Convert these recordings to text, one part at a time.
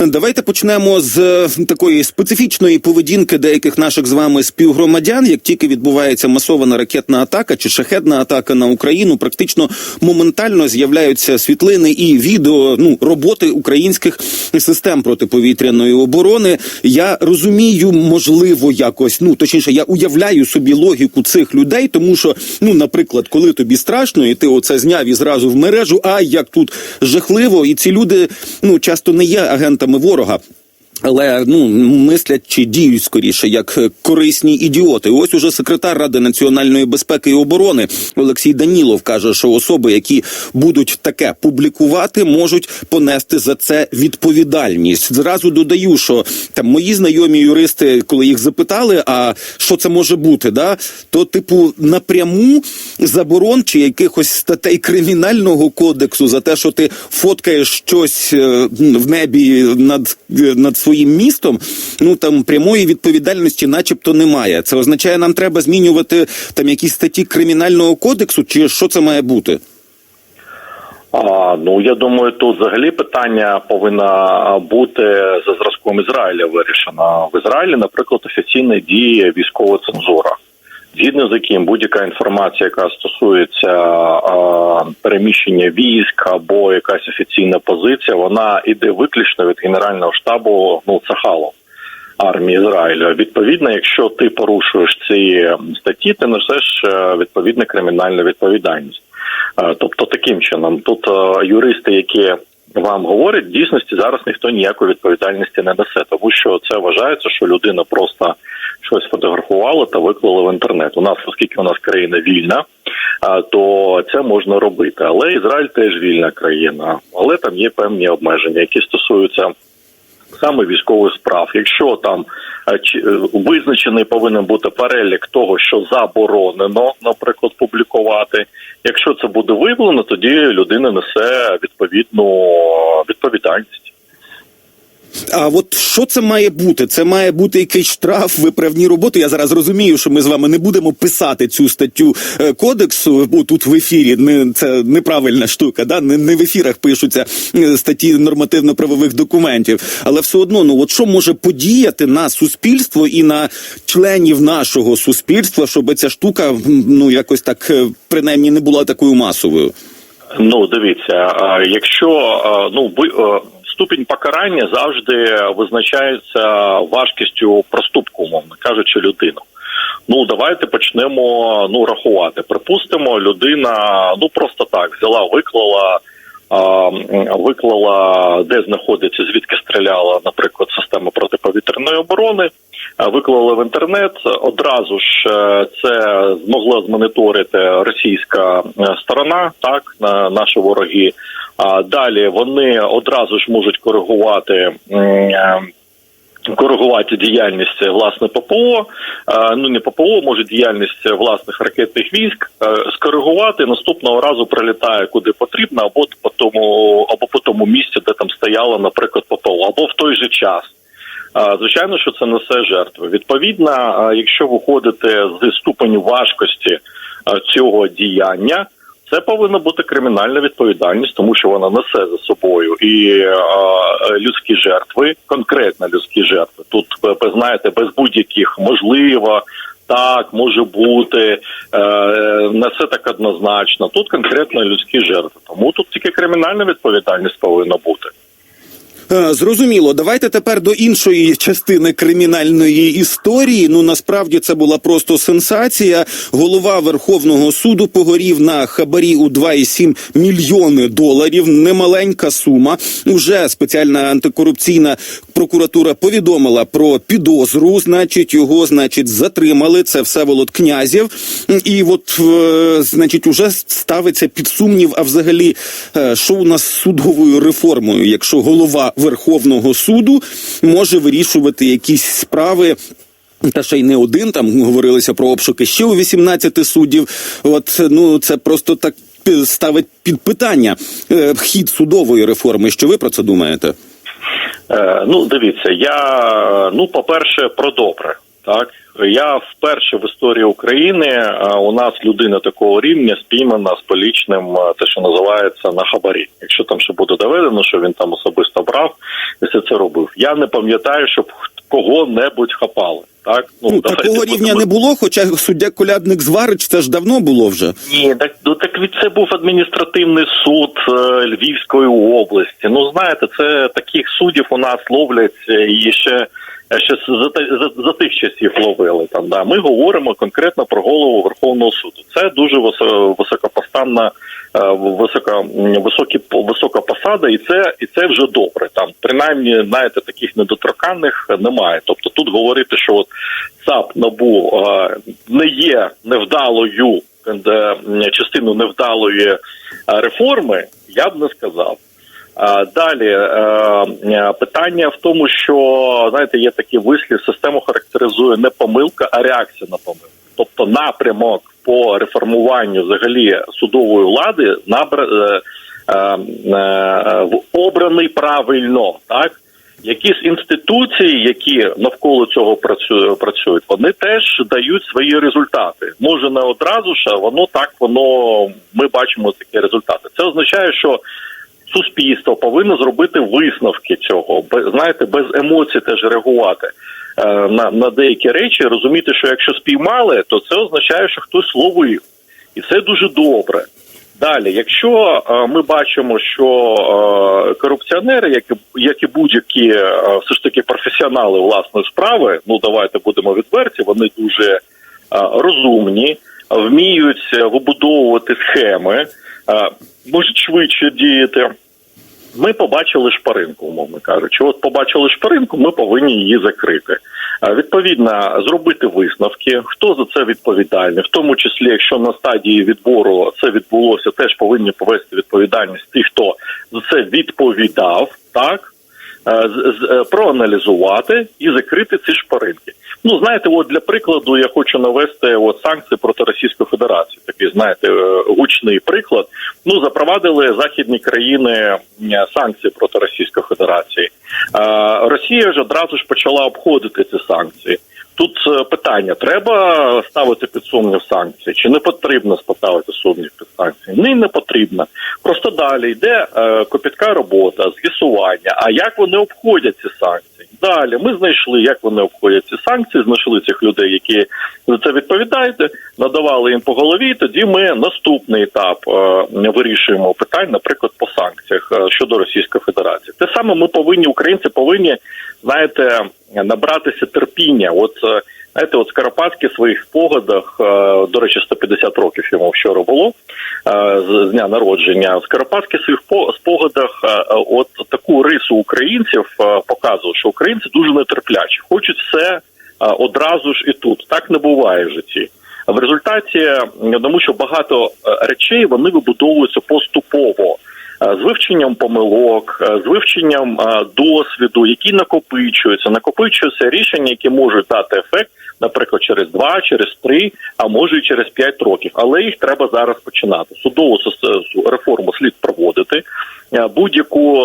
Давайте почнемо з е, такої специфічної поведінки деяких наших з вами співгромадян. Як тільки відбувається масована ракетна атака чи шахедна атака на Україну, практично моментально з'являються світлини і відео ну роботи українських систем протиповітряної оборони. Я розумію, можливо, якось ну точніше, я уявляю собі логіку цих людей, тому що, ну, наприклад, коли тобі страшно, і ти оце зняв і зразу в мережу, а як тут жахливо, і ці люди ну часто не є агентами ворога. Але ну мислять чи діють скоріше як е, корисні ідіоти. Ось уже секретар Ради національної безпеки і оборони Олексій Данілов каже, що особи, які будуть таке публікувати, можуть понести за це відповідальність. Зразу додаю, що там мої знайомі юристи, коли їх запитали, а що це може бути, да то типу напряму заборон чи якихось статей кримінального кодексу за те, що ти фоткаєш щось е, в небі над, е, над своїм містом, ну там прямої відповідальності, начебто, немає. Це означає, нам треба змінювати там якісь статті кримінального кодексу, чи що це має бути? А, ну я думаю, тут взагалі питання повинна бути за зразком Ізраїля вирішено. В Ізраїлі, наприклад, офіційно діє військова цензура, згідно з яким будь-яка інформація, яка стосується а, переміщення військ або якась офіційна позиція, вона іде виключно від генерального штабу ну Цахалу. Армії Ізраїлю відповідно, якщо ти порушуєш ці статті, ти несеш е, відповідну кримінальну відповідальність. Е, Тобто, таким чином, тут е, юристи, які вам говорять, в дійсності зараз ніхто ніякої відповідальності не несе, тому що це вважається, що людина просто щось фотографувала та виклала в інтернет. У нас, оскільки у нас країна вільна, то це можна робити. Але Ізраїль теж вільна країна, але там є певні обмеження, які стосуються саме військових справ. Якщо там е, е, визначений повинен бути перелік того, що заборонено, наприклад, публікувати. Якщо це буде виявлено, тоді людина несе відповідну відповідальність. А от що це має бути? Це має бути якийсь штраф, виправні роботи. Я зараз розумію, що ми з вами не будемо писати цю статтю е, кодексу. Бо тут в ефірі не це неправильна штука. Да не, не в ефірах пишуться е, статті нормативно-правових документів. Але все одно, ну от що може подіяти на суспільство і на членів нашого суспільства, щоб ця штука ну якось так е, принаймні не була такою масовою. Ну, дивіться, якщо ну ступінь покарання завжди визначається важкістю проступку, умовно кажучи, людину. Ну давайте почнемо ну рахувати. Припустимо, людина ну просто так взяла, виклала. Виклала, де знаходиться, звідки стріляла, наприклад, система протиповітряної оборони, виклала в інтернет. Одразу ж е, це змогла змоніторити російська е, сторона, так на наші вороги. А далі вони одразу ж можуть коригувати. е, Коригувати діяльність власне ППО, е, ну не ППО, може діяльність власних ракетних військ е, скоригувати. Наступного разу прилітає куди потрібно, або по тому, або по тому місці, де там стояло, наприклад, ППО, або в той же час. Звичайно, що це несе жертви. Відповідно, якщо виходити з ступеню важкості цього діяння, це повинна бути кримінальна відповідальність, тому що вона несе за собою і е, людські жертви, конкретно людські жертви. Тут е, ви знаєте, без будь-яких можливо. Так, може бути, е, не все так однозначно. Тут конкретно людські жертви. Тому тут тільки кримінальна відповідальність повинна бути. Е, Зрозуміло, давайте тепер до іншої частини кримінальної історії. Ну насправді це була просто сенсація. Голова Верховного суду погорів на хабарі у 2,7 мільйони доларів. Немаленька сума. Уже спеціальна антикорупційна прокуратура повідомила про підозру. Значить, його значить затримали. Це Всеволод Князєв. І от, е, значить, уже ставиться під сумнів. А взагалі, е, що у нас з судовою реформою, якщо голова Верховного суду може вирішувати якісь справи. Та ще й не один там говорилося про обшуки ще у 18 суддів. От ну це просто так ставить під питання е, хід судової реформи. Що ви про це думаєте? Е, ну, дивіться, я ну, по-перше, про добре. Так, я вперше в історії України е, у нас людина такого рівня спіймана з полічним, е, те, що називається на хабарі. Якщо там ще буде доведено, що він там особисто брав і все це робив. Я не пам'ятаю, щоб кого-небудь хапали. Так Ну, давайте такого рівня не було, хоча суддя колядник зварич це ж давно було вже. Ні, так ну так від це був адміністративний суд е, Львівської області. Ну знаєте, це таких суддів у нас ловлять і ще. Ще за, за, за тих часів ловили там. Да, ми говоримо конкретно про голову Верховного суду. Це дуже висо- високопоставна, е, висока високі висока посада, і це і це вже добре. Там принаймні, знаєте, таких недоторканних немає. Тобто тут говорити, що от ЦАП НАБУ е, не є невдалою частину невдалої е, реформи, я б не сказав. Далі е, е, питання в тому, що знаєте, є такий вислів, систему характеризує не помилка, а реакція на помилку. Тобто напрямок по реформуванню взагалі судової влади набра, е, обраний правильно, так? Якісь інституції, які навколо цього працю- працюють, вони теж дають свої результати. Може не одразу ж, а воно так воно ми бачимо такі результати. Це означає, що суспільство повинно зробити висновки цього, знаєте, без емоцій теж реагувати е, на, на деякі речі, розуміти, що якщо спіймали, то це означає, що хтось ловив, і це дуже добре. Далі, якщо е, ми бачимо, що е, корупціонери, як і, як і будь-які е, все ж таки професіонали власної справи, ну давайте будемо відверті, вони дуже е, розумні, вміють е, вибудовувати схеми, е, можуть швидше діяти. Ми побачили шпаринку, умовно кажучи. От побачили шпаринку, ми повинні її закрити. Е, Відповідно, зробити висновки, хто за це відповідальний, в тому числі, якщо на стадії відбору це відбулося, теж повинні повести відповідальність ті, хто за це відповідав, так проаналізувати і закрити ці шпаринки. Ну знаєте, от для прикладу я хочу навести от санкції проти Російської Федерації. Такий знаєте е, гучний приклад. Ну запровадили західні країни санкції проти Російської Федерації. Е, Росія ж одразу ж почала обходити ці санкції. Тут е, питання: треба ставити під сумнів санкції, чи не потрібно ставити сумнів під санкції? Ні, не потрібно. Просто далі йде копітка робота, з'ясування. А як вони обходять ці санкції? Далі ми знайшли, як вони обходять ці санкції, знайшли цих людей, які за це відповідають, надавали їм по голові. Тоді ми наступний етап е, вирішуємо питань, наприклад, по санкціях е, щодо Російської Федерації. Те саме ми повинні, українці повинні, знаєте, набратися терпіння. От е, знаєте, от Скоропадський в своїх спогадах, до речі, 150 років йому вчора було з з дня народження. Скоропадський в своїх по- спогадах е, е, от таку рису українців е, показував, що українці дуже нетерплячі, хочуть все е, одразу ж і тут. Так не буває в житті. В результаті тому, що багато е, речей вони вибудовуються поступово. Е, З вивченням помилок, е, з вивченням е, досвіду, які накопичуються, накопичуються рішення, які можуть дати ефект, наприклад, через два, через три, а може і через п'ять років. Але їх треба зараз починати. Судову реформу слід проводити. Будь-яку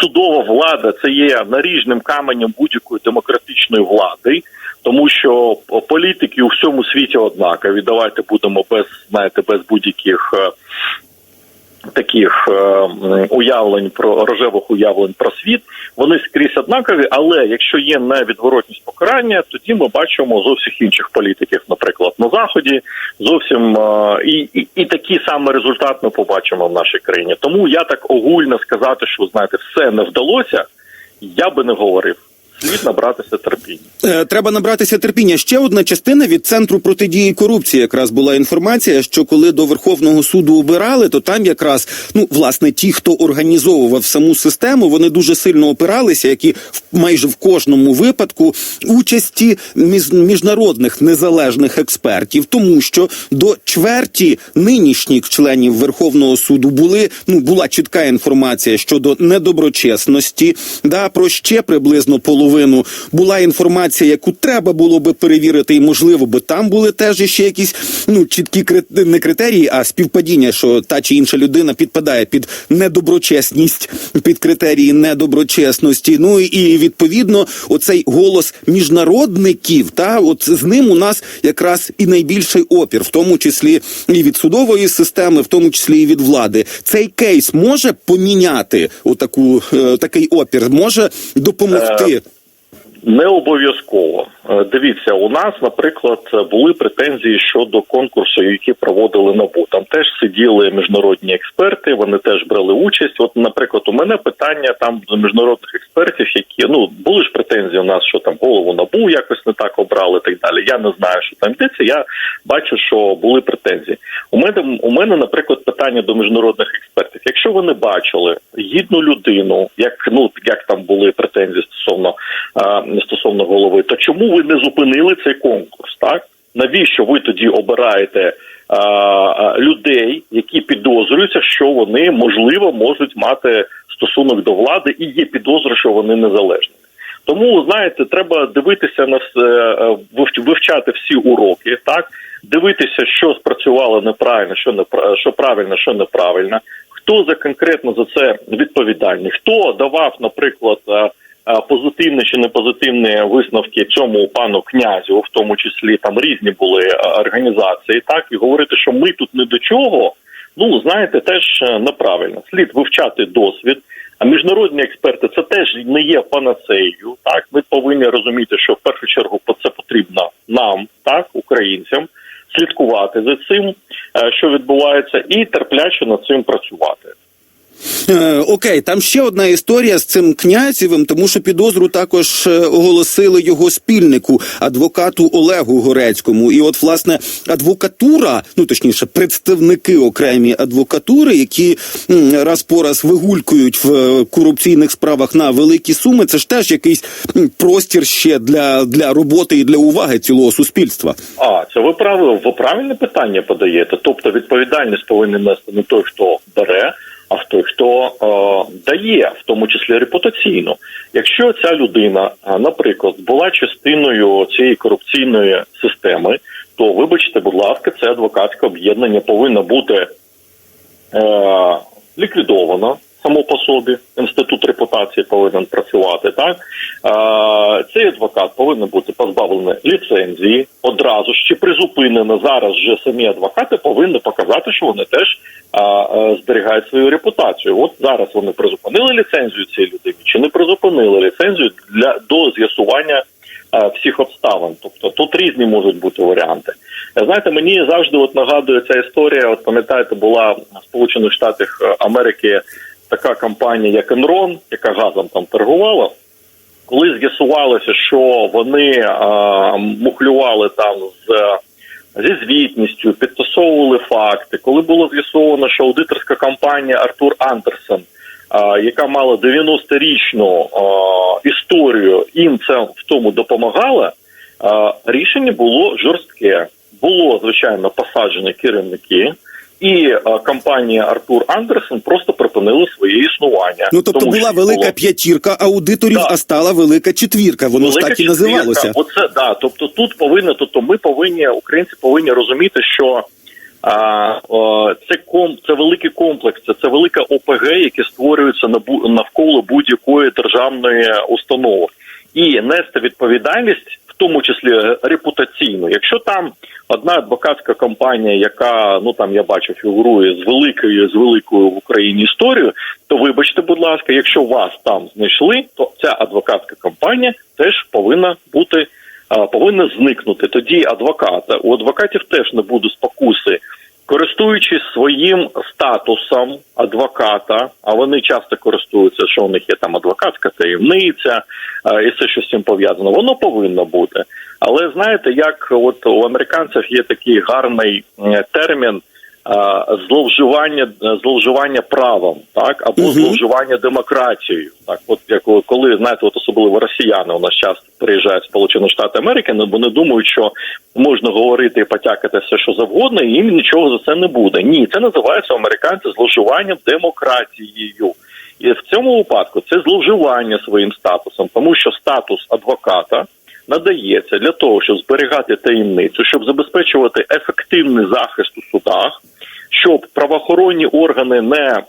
судова влада це є наріжним каменем будь-якої демократичної влади. Тому що політики у всьому світі однакові. Давайте будемо без знаєте, без будь-яких таких е, уявлень про рожевих уявлень про світ. Вони скрізь однакові, але якщо є невідворотність покарання, тоді ми бачимо зовсім інших політиків, наприклад, на заході. Зовсім е, і, і, і такий самий результат ми побачимо в нашій країні. Тому я так огульно сказати, що знаєте, все не вдалося. Я би не говорив. Слід набратися терпіння. Е, Треба набратися терпіння. Ще одна частина від центру протидії корупції. Якраз була інформація, що коли до Верховного суду обирали, то там якраз ну власне ті, хто організовував саму систему, вони дуже сильно опиралися, які в майже в кожному випадку участі між, міжнародних незалежних експертів, тому що до чверті нинішніх членів Верховного суду були ну була чітка інформація щодо недоброчесності, да про ще приблизно половину наполовину. Була інформація, яку треба було би перевірити, і можливо, би там були теж ще якісь ну чіткі не критерії, а співпадіння, що та чи інша людина підпадає під недоброчесність, під критерії недоброчесності. Ну і відповідно, оцей голос міжнародників, та от з ним у нас якраз і найбільший опір, в тому числі і від судової системи, в тому числі і від влади. Цей кейс може поміняти отаку е, такий опір, може допомогти. Не обов'язково. Е, Дивіться, у нас, наприклад, були претензії щодо конкурсу, які проводили НАБУ. Там теж сиділи міжнародні експерти, вони теж брали участь. От, наприклад, у мене питання там до міжнародних експертів, які ну були ж претензії у нас, що там голову НАБУ якось не так обрали, так далі. Я не знаю, що там йдеться. Я бачу, що були претензії. У мене у мене, наприклад, питання до міжнародних експертів. Якщо вони бачили гідну людину, як ну як там були претензії стосовно а, стосовно голови, то чому ви не зупинили цей конкурс? Так навіщо ви тоді обираєте а, людей, які підозрюються, що вони можливо можуть мати стосунок до влади, і є підозра, що вони незалежні? Тому знаєте, треба дивитися на е, вивч- вивчати всі уроки, так дивитися, що спрацювало неправильно, що не що правильно, що неправильно. Хто за конкретно за це відповідальний? Хто давав, наприклад, е, е, позитивні чи не позитивні висновки цьому пану князю, в тому числі там різні були е, організації, так і говорити, що ми тут не до чого. Ну знаєте, теж е, неправильно. Слід вивчати досвід. А міжнародні експерти це теж не є панацеєю. Так, ми повинні розуміти, що в першу чергу це потрібно нам, так, українцям, слідкувати за цим, е, що відбувається, і терпляче над цим працювати. Е, окей, там ще одна історія з цим князєвим, тому що підозру також е, оголосили його спільнику, адвокату Олегу Горецькому. І от власне адвокатура, ну точніше, представники окремі адвокатури, які раз по раз вигулькують в е, корупційних справах на великі суми. Це ж теж якийсь простір ще для, для роботи і для уваги цілого суспільства. А це ви прави, ви правильне питання подаєте. Тобто відповідальність повинен нести не той, хто бере, а той, хто е, дає, в тому числі репутаційно. Якщо ця людина, е, наприклад, була частиною цієї корупційної системи, то вибачте, будь ласка, це адвокатське об'єднання повинно бути е, ліквідовано само по собі. Інститут репутації повинен працювати. Так е, цей адвокат повинен бути позбавлений ліцензії одразу ж чи призупинено зараз. Вже самі адвокати повинні показати, що вони теж е, е, зберігають свою репутацію. От зараз вони призупинили ліцензію цієї людини, чи не призупинили ліцензію для до з'ясування е, всіх обставин. Тобто тут різні можуть бути варіанти. Е, Знаєте, мені завжди от нагадує ця історія. От пам'ятаєте, була в Сполучених Штатах е, Америки така компанія, як Enron, яка газом там торгувала. Коли з'ясувалося, що вони е, мухлювали там з зі звітністю, підтасовували факти. Коли було з'ясовано, що аудиторська компанія Артур Андерсон, яка мала 90-річну а, історію, їм це в тому допомагала. Рішення було жорстке. Було звичайно посаджені керівники. І а, компанія Артур Андерсон просто припинила своє існування. Ну тобто Тому була велика було- п'ятірка аудиторів, Так. а стала велика четвірка. Воно ж так і називалося. Оце да. Тобто тут повинно, тобто ми повинні, українці повинні розуміти, що а, о, це ком, це великий комплекс, це, це велика ОПГ, яке створюється навколо будь-якої державної установи, і нести відповідальність, тому числі репутаційно. Якщо там одна адвокатська компанія, яка ну там я бачу, фігурує з великою з великою в Україні історією, то вибачте, будь ласка, якщо вас там знайшли, то ця адвокатська компанія теж повинна бути повинна зникнути. Тоді адвоката у адвокатів теж не буде спокуси. Користуючись своїм статусом адвоката, а вони часто користуються, що у них є там адвокатська таємниця і все, що з цим пов'язано, воно повинно бути. Але знаєте, як от у американців є такий гарний е, термін зловживання зловживання правом, так або Мгм. зловживання демократією. Так, от як коли знаєте, от особливо росіяни у нас часто приїжджають в Сполучені Штати Америки, ну, бо не думають, що можна говорити і потякати все, що завгодно, і їм нічого за це не буде. Ні, це називається у американців зловживанням демократією. І в цьому випадку це зловживання своїм статусом, тому що статус адвоката надається для того, щоб зберігати таємницю, щоб забезпечувати ефективний захист у судах, щоб правоохоронні органи не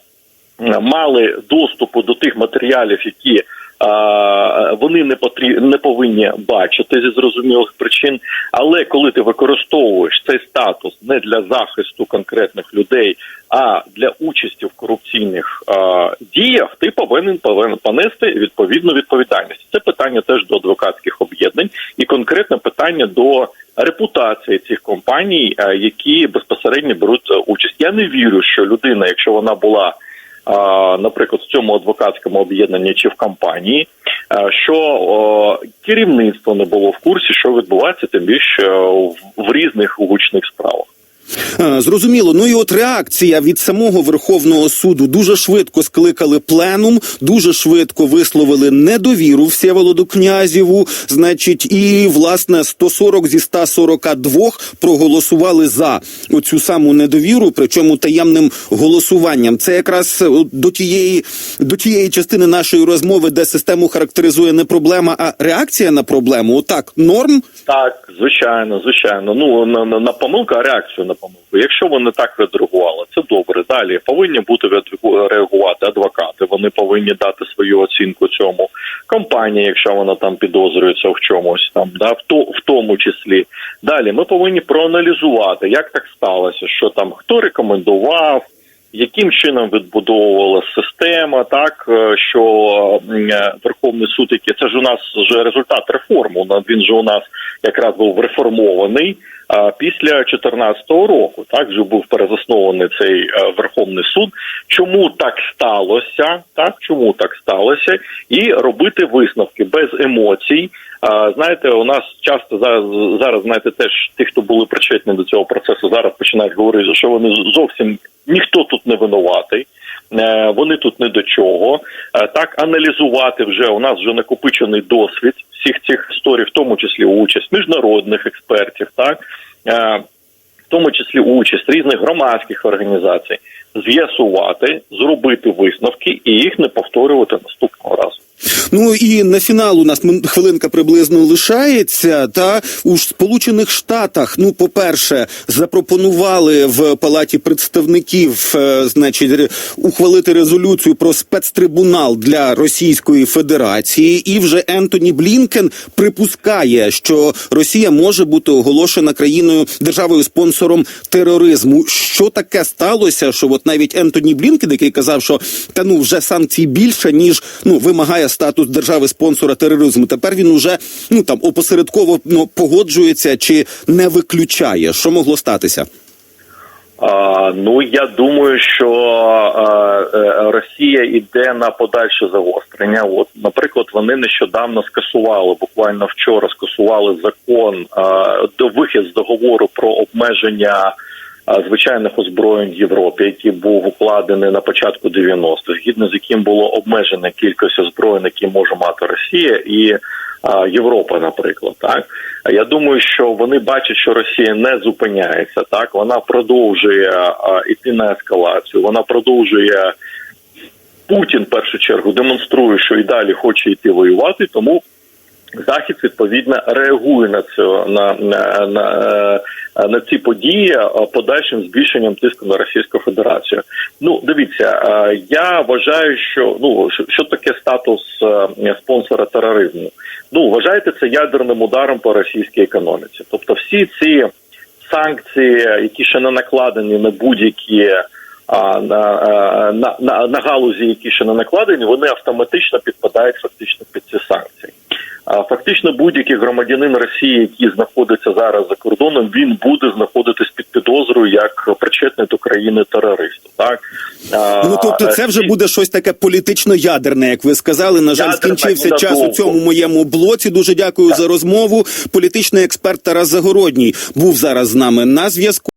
е, мали доступу до тих матеріалів, які а, вони не потрі... не повинні бачити зі зрозумілих причин. Але коли ти використовуєш цей статус не для захисту конкретних людей, а для участі в корупційних а, діях, ти повинен повинен понести відповідну відповідальність. Це питання теж до адвокатських об'єднань конкретне питання до репутації цих компаній, які безпосередньо беруть е, участь. Я не вірю, що людина, якщо вона була наприклад, в цьому адвокатському об'єднанні чи в компанії, що керівництво не було в курсі, що відбувається, тим більше е, в різних гучних справах. Зрозуміло. Ну і от реакція від самого Верховного суду дуже швидко скликали пленум, дуже швидко висловили недовіру Всеволоду Князєву. Значить, і власне 140 зі 142 проголосували за оцю саму недовіру, причому таємним голосуванням. Це якраз е, до тієї до тієї частини нашої розмови, де систему характеризує не проблема, а реакція на проблему. Отак, норм. Так, звичайно, звичайно. Ну на, на, на помилку, реакцію на помилку. Якщо вони так відреагували, це добре. Далі повинні бути реагувати адвокати. Вони повинні дати свою оцінку цьому. Компанія, якщо вона там підозрюється в чомусь, там да в то в тому числі. Далі ми повинні проаналізувати, як так сталося, що там хто рекомендував. Яким чином відбудовувалася система, так е, що е, Верховний суд, який це ж у нас вже результат реформу. Він же у нас якраз був реформований після 2014 року. Так вже був перезаснований цей е, Верховний суд. Чому так сталося? Так чому так сталося? І робити висновки без емоцій. Знаєте, у нас часто зараз, зараз знаєте, теж ті, хто були причетні до цього процесу, зараз починають говорити, що вони зовсім ніхто тут не винуватий. Е, Вони тут не до чого. Е, Так аналізувати вже у нас вже накопичений досвід всіх цих історій, в тому числі участь міжнародних експертів, так Е, в тому числі участь різних громадських організацій, з'ясувати, зробити висновки і їх не повторювати наступного разу. Ну і на фінал у нас хвилинка приблизно лишається. Та у Сполучених Штатах, ну, по-перше, запропонували в Палаті представників, е, значить, ухвалити резолюцію про спецтрибунал для Російської Федерації, і вже Ентоні Блінкен припускає, що Росія може бути оголошена країною державою спонсором тероризму. Що таке сталося? Що от навіть Ентоні Блінкен, який казав, що та ну вже санкцій більше ніж ну вимагає статус держави спонсора тероризму. Тепер він уже ну там опосередково ну, погоджується чи не виключає. Що могло статися? А, ну я думаю, що а, е, Росія йде на подальше загострення. От, наприклад, вони нещодавно скасували, буквально вчора скасували закон а, до вихід з договору про обмеження. Звичайних озброєнь в Європі, який був укладений на початку 90-х, згідно з яким було обмежена кількість озброєнь, які може мати Росія і Європа, наприклад, так я думаю, що вони бачать, що Росія не зупиняється. Так вона продовжує іти на ескалацію. Вона продовжує Путін в першу чергу демонструє, що і далі хоче йти воювати, тому. Захід відповідно реагує на це на, на, на, е, на ці події е, подальшим збільшенням тиску на Російську Федерацію. Ну дивіться, е, я вважаю, що ну що, таке статус спонсора тероризму. Ну вважайте це ядерним ударом по російській економіці. Тобто, всі ці санкції, які ще не накладені на будь-які. А на, на, на, на галузі, які ще не накладені, вони автоматично підпадають фактично під ці санкції. А фактично будь-який громадянин Росії, який знаходиться зараз за кордоном, він буде знаходитись під підозрою як причетний до країни терористу. Так Ну тобто, це вже буде щось таке політично ядерне, як ви сказали. На жаль, Ядерне, скінчився час у цьому моєму блоці. Дуже дякую за розмову. Політичний експерт Тарас Загородній був зараз з нами на зв'язку.